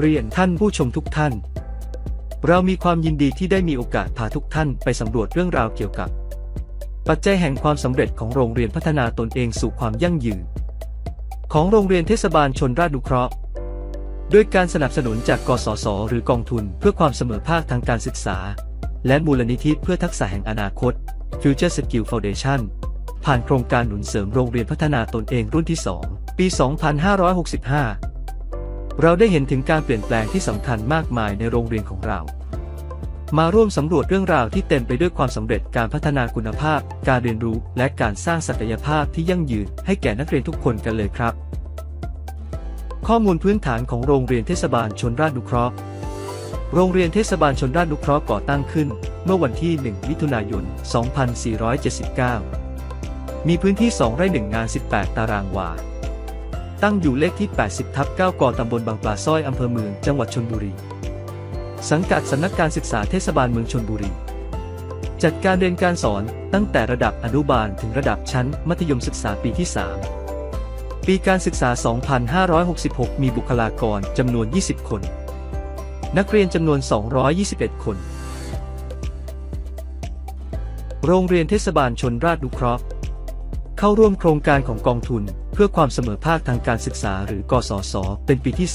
เรียนท่านผู้ชมทุกท่าน เรามีความยินดีที่ได้มีโอกาสพาทุกท่านไปสำรวจเรื่องราวเกี่ยวกับ ปัจจัยแห่งความสำเร็จของโรงเรียนพัฒนาตนเองสู่ความยั่งยืน ของโรงเรียนเทศบาลชนราชนุเคราะห์ด้วยการสนับสนุนจากกสศหรือกองทุนเพื่อความเสมอภาคทางการศึกษา และมูลนิธิเพื่อทักษะแห่งอนาคต Future Skill Foundation ผ่านโครงการหนุนเสริมโรงเรียนพัฒนาตนเองรุ่นที่ 2 ปี 2565 เราได้เห็นถึงการเปลี่ยนแปลงที่สำคัญมากมายในโรงเรียนของเรา มาร่วมสำรวจเรื่องราวที่เต็มไปด้วยความสำเร็จการพัฒนาคุณภาพ การเรียนรู้ และการสร้างศักยภาพที่ยั่งยืนให้แก่นักเรียนทุกคนกันเลยครับ ข้อมูลพื้นฐานของโรงเรียนเทศบาลชนราชนุเคราะห์ โรงเรียนเทศบาลชนราชนุเคราะห์ก่อตั้งขึ้น เมื่อวันที่ 1 มิถุนายน 2479 มีพื้นที่ 2 ไร่ 1 งาน 18 ตารางวา ตั้งอยู่เลขที่ 80 ทับ 9 กอตำบลบางปลาสร้อยอำเภอเมือง จังหวัดชนบุรี สังกัดสำนักการศึกษาเทศบาลเมืองชนบุรี จัดการเรียนการสอนตั้งแต่ระดับอนุบาลถึงระดับชั้น มัธยมศึกษาปีที่ 3 ปีการศึกษา 2566 มีบุคลากรจำนวน 20 คน นักเรียนจำนวน 221 คน โรงเรียนเทศบาลชนราชนุเคราะห์ เข้าร่วมโครงการของกองทุน เพื่อความเสมอภาคทางการศึกษาหรือกสศเป็นปีที่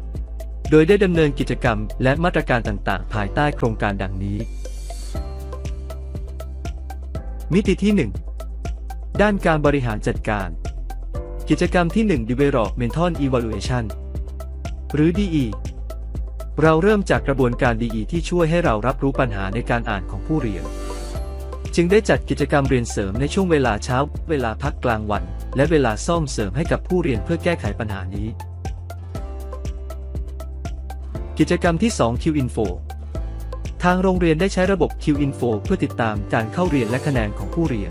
3 โดยได้ดำเนินกิจกรรมและมาตรการต่างๆ ภายใต้โครงการดังนี้ มิติที่ 1 ด้านการบริหารจัดการ กิจกรรมที่ 1 Developmental Evaluation หรือ DE เราเริ่มจากกระบวนการ DE ที่ช่วยให้เรารับรู้ปัญหาในการอ่านของผู้เรียน จึงได้จัดกิจกรรมเรียนเสริมในช่วงเวลาเช้า เวลาพักกลางวัน และเวลาซ่อมเสริมให้กับผู้เรียนเพื่อแก้ไขปัญหานี้ กิจกรรมที่ 2 Q-Info ทางโรงเรียนได้ใช้ระบบ Q-Info เพื่อติดตามการเข้าเรียนและคะแนนของผู้เรียน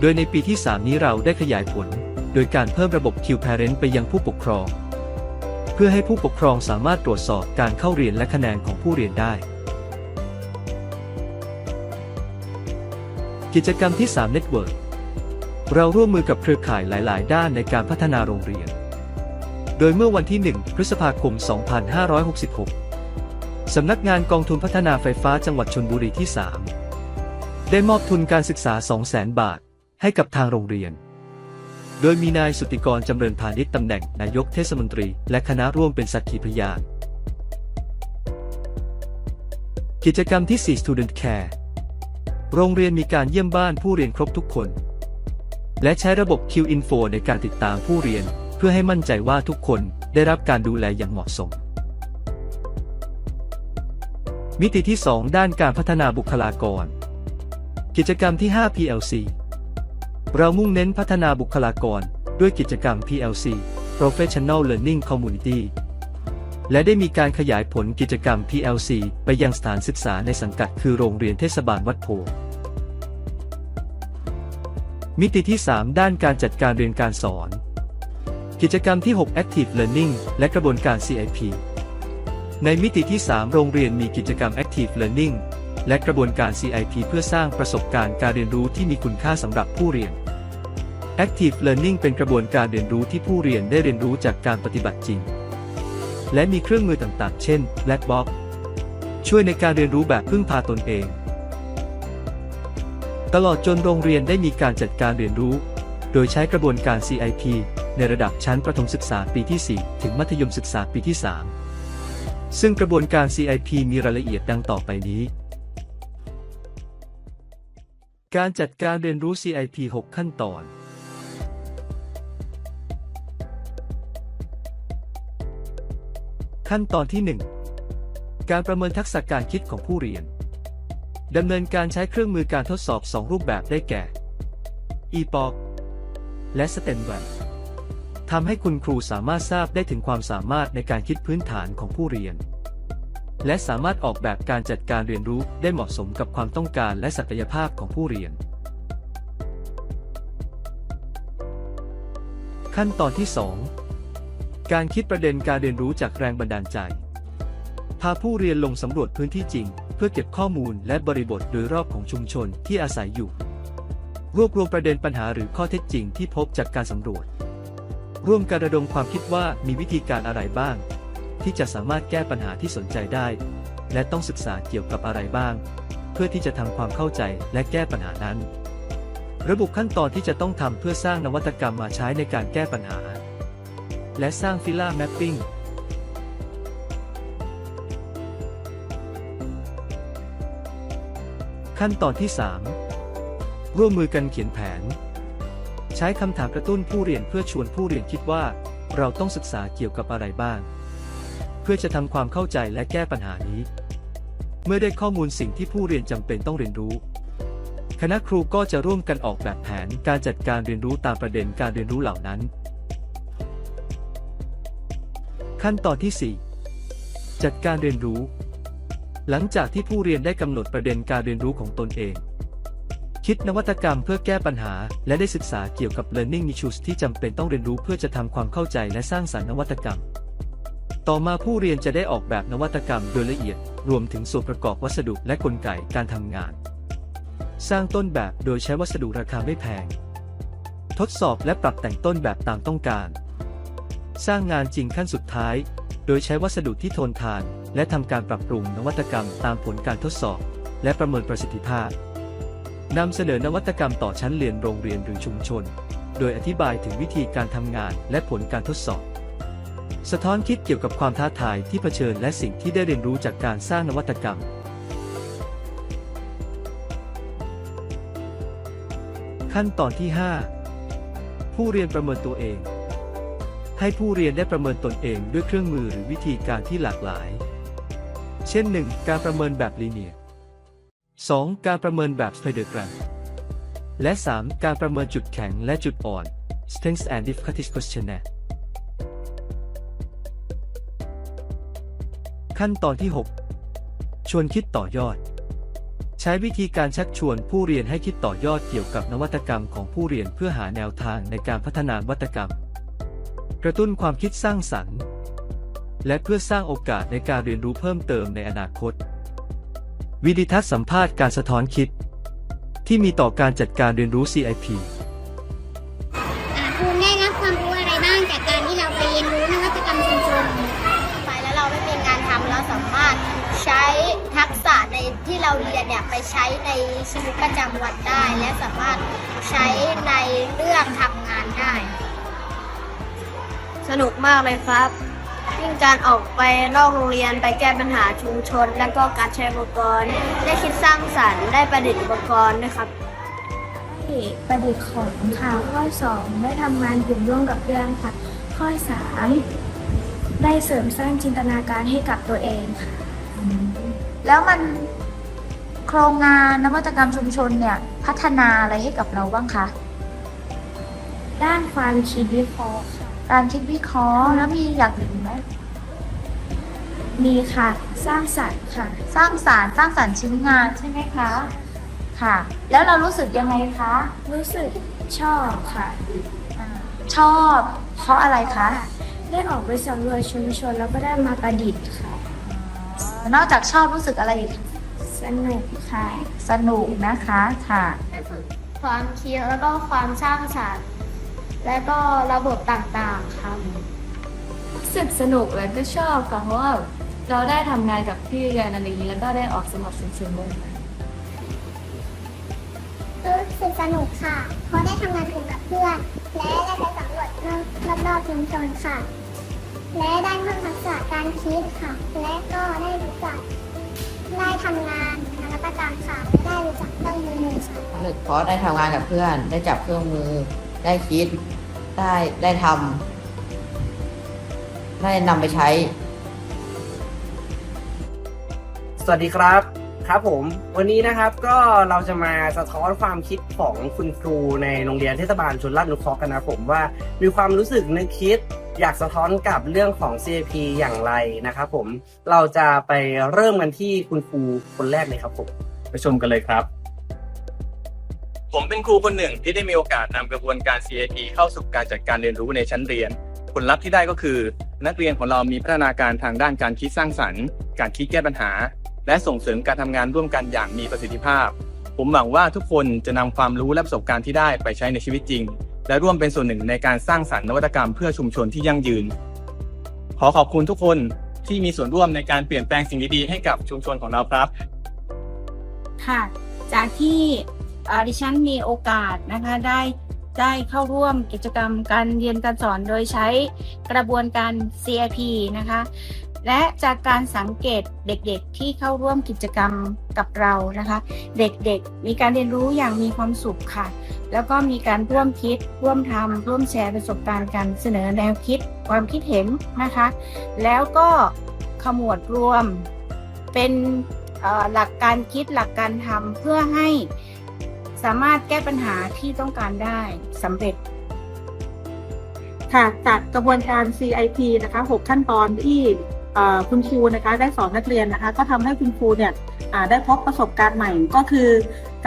โดยในปีที่ 3 นี้เราได้ขยายผล โดยการเพิ่มระบบ Q-Parent ไปยังผู้ปกครอง เพื่อให้ผู้ปกครองสามารถตรวจสอบการเข้าเรียนและคะแนนของผู้เรียนได้ กิจกรรมที่3 Network เราร่วมมือกับเครือข่ายหลาย ๆ ด้านในการพัฒนาโรงเรียน โดยเมื่อวันที่ 1 พฤษภาคม 2566 สำนักงานกองทุนพัฒนาไฟฟ้าจังหวัดชนบุรีที่ 3 ได้มอบทุนการศึกษา 200,000 บาท ให้กับทางโรงเรียน โดยมีนายสุติกรจำเริญพาณิชย์ตำแหน่งนายกเทศมนตรี และคณะร่วมเป็นสักขีพยาน กิจกรรมที่ 4 Student Care โรงเรียนมีการเยี่ยมบ้านผู้เรียนครบทุกคน และใช้ระบบ Q-Info ในการติดตามผู้เรียน เพื่อให้มั่นใจว่าทุกคนได้รับการดูแลอย่างเหมาะสม มิติที่ 2 ด้านการพัฒนาบุคลากร กิจกรรมที่ 5 PLC เรามุ่งเน้นพัฒนาบุคลากรด้วยกิจกรรม PLC Professional Learning Community และได้มีการขยายผลกิจกรรม PLC ไปยังสถานศึกษาในสังกัดคือโรงเรียนเทศบาลวัดโพธิ์ มิติที่ 3 ด้านการจัดการเรียนการสอน กิจกรรมที่ 6 Active Learning และกระบวนการ CIP ในมิติที่ 3 โรงเรียนมีกิจกรรม Active Learning และกระบวนการ CIP เพื่อสร้างประสบการณ์การเรียนรู้ที่มีคุณค่าสำหรับผู้เรียน Active Learning เป็นกระบวนการเรียนรู้ที่ผู้เรียนได้เรียนรู้จากการปฏิบัติจริง และมีเครื่องมือต่างๆ เช่น Blackbox ช่วยในการเรียนรู้แบบพึ่งพาตนเอง ตลอดจนโรงเรียนได้มีการจัดการเรียนรู้ โดยใช้กระบวนการ CIP ในระดับชั้นประถมศึกษาปีที่ 4 ถึงมัธยมศึกษาปีที่ 3 ซึ่งกระบวนการ CIP มีรายละเอียดดังต่อไปนี้ การจัดการเรียนรู้ CIP 6 ขั้นตอน ขั้นตอนที่ 1 การประเมินทักษะการคิดของผู้เรียน ดำเนินการใช้เครื่องมือการทดสอบ 2 รูปแบบได้แก่ EPOC และ STEMWeb ทำให้คุณครูสามารถทราบได้ถึงความสามารถในการคิดพื้นฐานของผู้เรียน และสามารถออกแบบการจัดการเรียนรู้ได้เหมาะสมกับความต้องการและศักยภาพของผู้เรียน ขั้นตอนที่ 2 การคิดประเด็นการเรียนรู้จากแรงบันดาลใจ พาผู้เรียนลงสำรวจพื้นที่จริง เพื่อเก็บข้อมูลและบริบทโดยรอบของชุมชนที่อาศัยอยู่ รวบรวมประเด็นปัญหาหรือข้อเท็จจริงที่พบจากการสำรวจ ร่วมกันระดมความคิดว่ามีวิธีการอะไรบ้าง ที่จะสามารถแก้ปัญหาที่สนใจได้ และต้องศึกษาเกี่ยวกับอะไรบ้าง เพื่อที่จะทำความเข้าใจและแก้ปัญหานั้น ระบุขั้นตอนที่จะต้องทำเพื่อสร้างนวัตกรรมมาใช้ในการแก้ปัญหา และสร้างฟิล่าแมปปิ้ง ขั้นตอนที่ 3 ร่วมมือกันเขียนแผน ใช้คำถามกระตุ้นผู้เรียนเพื่อชวนผู้เรียนคิดว่า เราต้องศึกษาเกี่ยวกับอะไรบ้าง เพื่อจะทำความเข้าใจและแก้ปัญหานี้ เมื่อได้ข้อมูลสิ่งที่ผู้เรียนจำเป็นต้องเรียนรู้ คณะครูก็จะร่วมกันออกแบบแผนการจัดการเรียนรู้ตามประเด็นการเรียนรู้เหล่านั้น ขั้นตอนที่ 4 จัดการเรียนรู้ หลังจากที่ผู้เรียนได้กำหนดประเด็นการเรียนรู้ของตนเอง คิดนวัตกรรมเพื่อแก้ปัญหา และได้ศึกษาเกี่ยวกับ learning issues ที่จำเป็นต้องเรียนรู้เพื่อจะทำความเข้าใจและสร้างสรรค์นวัตกรรม ต่อมาผู้เรียนจะได้ออกแบบนวัตกรรมโดยละเอียด รวมถึงส่วนประกอบวัสดุและกลไกการทำงาน สร้างต้นแบบโดยใช้วัสดุราคาไม่แพง ทดสอบและปรับแต่งต้นแบบตามต้องการ สร้างงานจริงขั้นสุดท้าย โดยใช้วัสดุที่ทนทาน และทำการปรับปรุงนวัตกรรมตามผลการทดสอบ และประเมินประสิทธิภาพนำเสนอนวัตกรรมต่อชั้นเรียนโรงเรียนหรือชุมชน โดยอธิบายถึงวิธีการทำงานและผลการทดสอบ สะท้อนคิดเกี่ยวกับความท้าทายที่เผชิญและสิ่งที่ได้เรียนรู้จากการสร้างนวัตกรรมขั้นตอนที่ 5 ผู้เรียนประเมินตัวเอง ให้ผู้เรียนได้ประเมินตนเองด้วยเครื่องมือหรือวิธีการที่หลากหลาย เช่น 1. การประเมินแบบลีเนียร์ 2. การประเมินแบบสไปเดอร์กราฟและ 3. การประเมินจุดแข็งและจุดอ่อน Strengths and Difficulties Questionnaire ขั้นตอนที่ 6 ชวนคิดต่อยอด ใช้วิธีการชักชวนผู้เรียนให้คิดต่อยอดเกี่ยวกับนวัตกรรมของผู้เรียนเพื่อหาแนวทางในการพัฒนานวัตกรรม กระตุ้นความคิดสร้างสรรค์ และเพื่อสร้างโอกาสในการเรียนรู้เพิ่มเติมในอนาคต วิดีทัศน์สัมภาษณ์การสะท้อนคิด ที่มีต่อการจัดการเรียนรู้ CIP อ่าคุณได้รับความรู้อะไรบ้างจากการที่เราไปเรียนรู้นวัตกรรมชุมชนไปแล้วเราไม่มีงานทำเราสามารถใช้ทักษะในที่เราเรียนเนี่ยไปใช้ในชีวิตประจำวันได้ และสามารถใช้ในเรื่องทำงานได้ สนุกมากเลยครับ ยิ่งการออกไปนอกโรงเรียนไปแก้ปัญหาชุมชน และก็การใช้อุปกรณ์ ได้คิดสร้างสรรค์ได้ประดิษฐ์อุปกรณ์ด้วยครับที่ประดิษฐ์ของค่ะข้อ 2 ได้ทำงานกลุ่มร่วมกับเพื่อนค่ะ ข้อ 3 ได้เสริมสร้างจินตนาการให้กับตัวเองค่ะ แล้วมันโครงงานนวัตกรรมชุมชนเนี่ยพัฒนาอะไรให้กับเราบ้างคะ ด้านความคิดวิเคราะห์ค่ะ การคิดวิเคราะห์แล้วมีอย่างอื่นไหมมีค่ะ สร้างสรรค์ค่ะ สร้างสารรค์สร้างสรรค์ชิ้นงานใช่ไหมคะ ค่ะ แล้วเรารู้สึกยังไงคะ รู้สึกชอบค่ะอาชอบ เพราะอะไรคะได้ออกไปสำรวจชุมชนแล้วก็ได้มาประดิษฐ์ค่ะนอกจากชอบรู้สึกอะไรอีกสนุกค่ะ สนุกนะคะค่ะ ความคิดแล้วก็ความสร้างสรรค์ และก็ระบบต่างๆครับรู้สึกสนุกและก็ชอบค่ะเพราะว่าเราได้ทำงานกับพี่เรียนอะไรอย่างนี้แล้วก็ได้ออกสมัครชุมชนด้วยค่ะรู้สึกสนุกค่ะ เพราะได้ทำงานกลุ่มกับเพื่อน และได้ไปสำรวจรอบรอบๆชุมชนค่ะ และได้เพิ่มทักษะการคิดค่ะ และก็ได้รู้จักได้ทำงานนวัตกรรมค่ะและได้รู้จักเครื่องมือค่ะสนุกเพราะได้ทำงานกับเพื่อน ได้จับเครื่องมือ ได้คิด ได้ได้ทำได้นำไปใช้ สวัสดีครับครับผม วันนี้นะครับก็เราจะมาสะท้อนความคิดของคุณครูในโรงเรียนเทศบาลชนลาดนุเคราะห์กันนะผมว่ามีความรู้สึกนึกคิดอยากสะท้อนกับเรื่องของ CAP อย่างไรนะครับผมเราจะไปเริ่มกันที่คุณครูคนแรกเลยครับผม ไปชมกันเลยครับ ผมเป็นครูคนหนึ่งที่ได้มีโอกาสนำกระบวนการ CAP เข้าสู่การจัดการเรียนรู้ในชั้นเรียน ผลลัพธ์ที่ได้ก็คือ นักเรียนของเรามีพัฒนาการทางด้านการคิดสร้างสรรค์ การคิดแก้ปัญหา และส่งเสริมการทำงานร่วมกันอย่างมีประสิทธิภาพ ผมหวังว่าทุกคนจะนำความรู้และประสบการณ์ที่ได้ไปใช้ในชีวิตจริง และร่วมเป็นส่วนหนึ่งในการสร้างสรรค์นวัตกรรมเพื่อชุมชนที่ยั่งยืน ขอขอบคุณทุกคนที่มีส่วนร่วมในการเปลี่ยนแปลงสิ่งดีๆให้กับชุมชนของเราครับ ค่ะ จากที่ ดิฉันมีโอกาสนะคะได้ได้เข้าร่วมกิจกรรมการเรียนการสอนโดยใช้กระบวนการ CIP นะคะ และจากการสังเกตเด็กๆที่เข้าร่วมกิจกรรมกับเรานะคะ เด็กๆมีการเรียนรู้อย่างมีความสุขค่ะ แล้วก็มีการร่วมคิด ร่วมทำร่วมแชร์ประสบการณ์กันเสนอแนวคิดความคิดเห็นนะคะ แล้วก็ขมวดรวมเป็นหลักการคิดหลักการทำเพื่อให้ สามารถแก้ปัญหาที่ต้องการได้สำเร็จ ค่ะจากกระบวนการ CIP นะคะ6ขั้นตอนที่เอ่อคุณครูนะคะได้สอนนักเรียนนะคะ ก็ทำให้คุณครูเนี่ยอ่าได้พบประสบการณ์ใหม่ก็คือ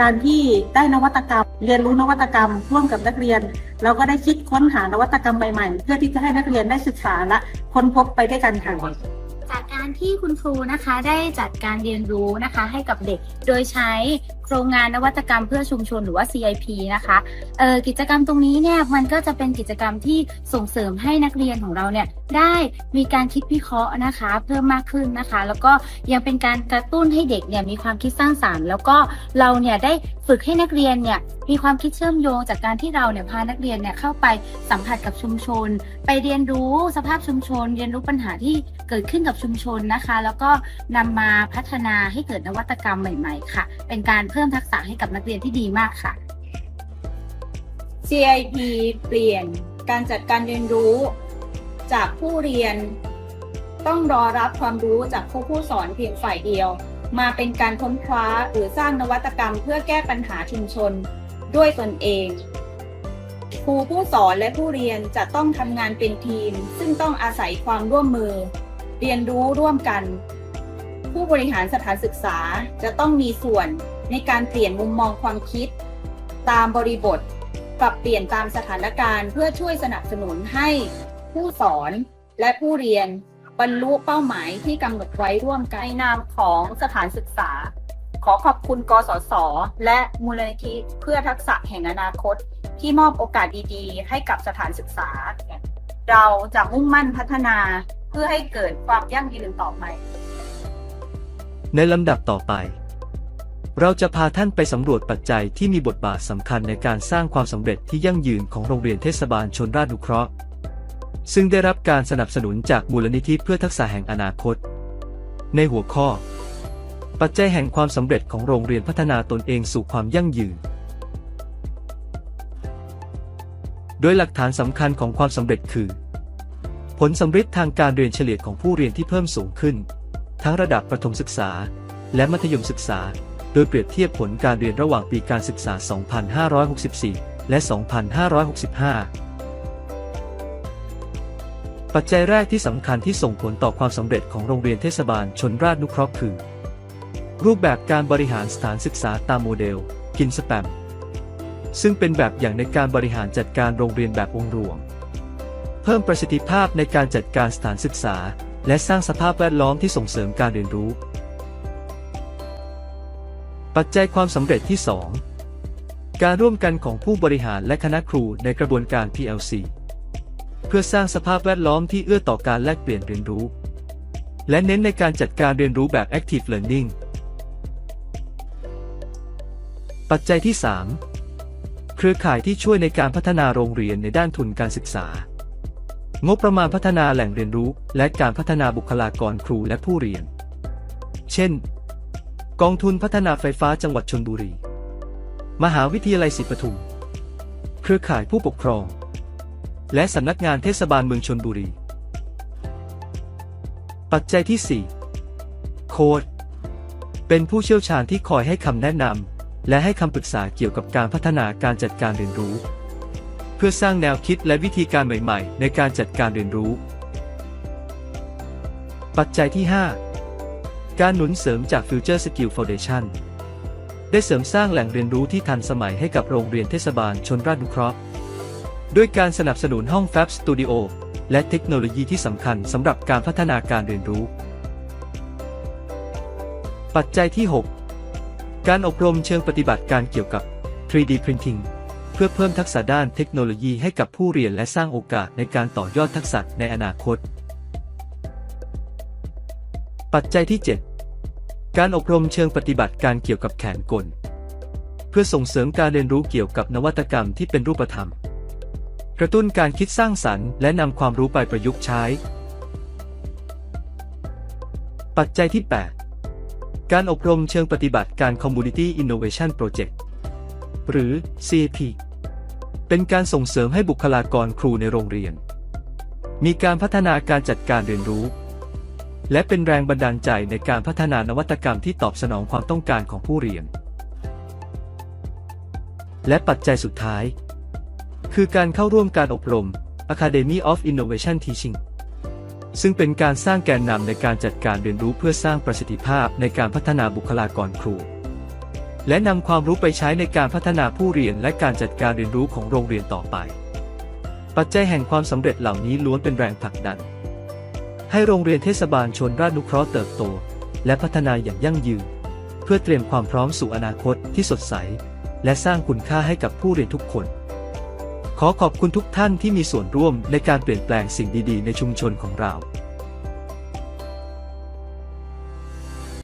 การที่ได้นวัตกรรม เรียนรู้นวัตกรรมร่วมกับนักเรียนแล้วก็ได้คิดค้นหานวัตกรรมใหม่ๆ เพื่อที่จะให้นักเรียนได้ศึกษาและค้นพบไปด้วยกันค่ะจากการที่คุณครูนะคะได้จัดการเรียนรู้นะคะให้กับเด็กโดยใช้ โครงงานนวัตกรรมเพื่อชุมชนหรือว่า CIP นะคะเอ่อกิจกรรมตรงนี้เนี่ยมันก็จะเป็นกิจกรรมที่ส่งเสริมให้นักเรียนของเราเนี่ยได้มีการคิดวิเคราะห์นะคะ เพิ่มมากขึ้นนะคะ แล้วก็ยังเป็นการกระตุ้นให้เด็กเนี่ยมีความคิดสร้างสารรค์ แล้วก็เราเนี่ยได้ฝึกให้นักเรียนเนี่ยมีความคิดเชื่อมโยงจากการที่เราเนี่ยพานักเรียนเนี่ยเข้าไปสัมผัสกับชุมชน ไปเรียนรู้สภาพชุมชน เรียนรู้ปัญหาที่เกิดขึ้นกับชุมชนนะคะ แล้วก็นำมาพัฒนาให้เกิดนวัตกรรมใหม่ ๆ ค่ะ เป็นการเพิ่มทักษะให้กับนักเรียนที่ดีมากค่ะ CIP เปลี่ยนการจัดการเรียนรู้ จากผู้เรียน ต้องรอรับความรู้จากผู้ผู้สอนเพียงฝ่ายเดียว มาเป็นการค้นคว้าหรือสร้างนวัตกรรม เพื่อแก้ปัญหาชุมชนด้วยตนเองครูผู้สอนและผู้เรียนจะต้องทำงานเป็นทีม ซึ่งต้องอาศัยความร่วมมือ เรียนรู้ร่วมกัน ผู้บริหารสถานศึกษาจะต้องมีส่วน ในการเปลี่ยนมุมมองความคิด ตามบริบท ปรับเปลี่ยนตามสถานการณ์ เพื่อช่วยสนับสนุนให้ผู้สอนและผู้เรียนบรรลุเป้าหมายที่กำหนดไว้ร่วมกันในนามของสถานศึกษา ขอขอบคุณกสศและมูลนิธิเพื่อทักษะแห่งอนาคต ที่มอบโอกาสดีๆ ให้กับสถานศึกษา เราจะมุ่งมั่นพัฒนาเพื่อให้เกิดความยั่งยืนต่อไป ในลำดับต่อไป เราจะพาท่านไปสำรวจปัจจัยที่มีบทบาทสำคัญในการสร้างความสำเร็จที่ยั่งยืนของโรงเรียนเทศบาลชนราชนุเคราะห์ ซึ่งได้รับการสนับสนุนจากมูลนิธิเพื่อทักษะแห่งอนาคต ในหัวข้อ ปัจจัยแห่งความสำเร็จของโรงเรียนพัฒนาตนเองสู่ความยั่งยืน โดยหลักฐานสำคัญของความสำเร็จคือ ผลสำฤทธิ์ทางการเรียนเฉลี่ยของผู้เรียนที่เพิ่มสูงขึ้น ทั้งระดับประถมศึกษา และมัธยมศึกษา โดยเปรียบเทียบผลการเรียนระหว่างปีการศึกษา 2564 และ 2565 ปัจจัยแรกที่สำคัญที่ส่งผลต่อความสำเร็จของโรงเรียนเทศบาลชนราชนุเคราะห์คือ รูปแบบการบริหารสถานศึกษาตามโมเดล กินสแปม ซึ่งเป็นแบบอย่างในการบริหารจัดการโรงเรียนแบบองค์รวม เพิ่มประสิทธิภาพในการจัดการสถานศึกษา และสร้างสภาพแวดล้อมที่ส่งเสริมการเรียนรู้ ปัจจัยความสำเร็จที่ 2 การร่วมกันของผู้บริหารและคณะครูในกระบวนการ PLC เพื่อสร้างสภาพแวดล้อมที่เอื้อต่อการแลกเปลี่ยนเรียนรู้ และเน้นในการจัดการเรียนรู้แบบ Active Learning ปัจจัยที่ 3 เครือข่ายที่ช่วยในการพัฒนาโรงเรียนในด้านทุนการศึกษา งบประมาณพัฒนาแหล่งเรียนรู้ และการพัฒนาบุคลากรครูและผู้เรียน เช่น กองทุนพัฒนาไฟฟ้าจังหวัดชนบุรี มหาวิทยาลัยศรีปทุม เครือข่ายผู้ปกครอง และสำนักงานเทศบาลเมืองชนบุรี ปัจจัยที่ 4 โค้ดเป็นผู้เชี่ยวชาญที่คอยให้คำแนะนำและให้คำปรึกษาเกี่ยวกับการพัฒนาการจัดการเรียนรู้ เพื่อสร้างแนวคิดและวิธีการใหม่ ๆ ในการจัดการเรียนรู้ ปัจจัยที่ 5 การหนุนเสริมจาก Future Skill Foundation ได้เสริมสร้างแหล่งเรียนรู้ที่ทันสมัยให้กับโรงเรียนเทศบาลชนราชนุเคราะห์ด้วยการสนับสนุนห้อง Fab Studio และเทคโนโลยีที่สำคัญสำหรับการพัฒนาการเรียนรู้ ปัจจัยที่ 6 การอบรมเชิงปฏิบัติการเกี่ยวกับ 3D Printing เพื่อเพิ่มทักษะด้านเทคโนโลยีให้กับผู้เรียนและสร้างโอกาสในการต่อยอดทักษะในอนาคต ปัจจัยที่ 7 การอบรมเชิงปฏิบัติการเกี่ยวกับแขนกล เพื่อส่งเสริมการเรียนรู้เกี่ยวกับนวัตกรรมที่เป็นรูปธรรม กระตุ้นการคิดสร้างสรรค์และนำความรู้ไปประยุกต์ใช้ ปัจจัยที่ 8 การอบรมเชิงปฏิบัติการ Community Innovation Project หรือ CAP เป็นการส่งเสริมให้บุคลากรครูในโรงเรียน มีการพัฒนาการจัดการเรียนรู้ และเป็นแรงบันดาลใจในการพัฒนานวัตกรรมที่ตอบสนองความต้องการของผู้เรียน และปัจจัยสุดท้าย คือการเข้าร่วมการอบรม Academy of Innovation Teaching ซึ่งเป็นการสร้างแกนนำในการจัดการเรียนรู้เพื่อสร้างประสิทธิภาพในการพัฒนาบุคลากรครู และนำความรู้ไปใช้ในการพัฒนาผู้เรียนและการจัดการเรียนรู้ของโรงเรียนต่อไป ปัจจัยแห่งความสำเร็จเหล่านี้ล้วนเป็นแรงผลักดัน ให้โรงเรียนเทศบาลชนราชนุเคราะห์เติบโต และพัฒนาอย่างยั่งยืน เพื่อเตรียมความพร้อมสู่อนาคตที่สดใส และสร้างคุณค่าให้กับผู้เรียนทุกคน ขอขอบคุณทุกท่านที่มีส่วนร่วมในการเปลี่ยนแปลงสิ่งดีๆ ในชุมชนของเรา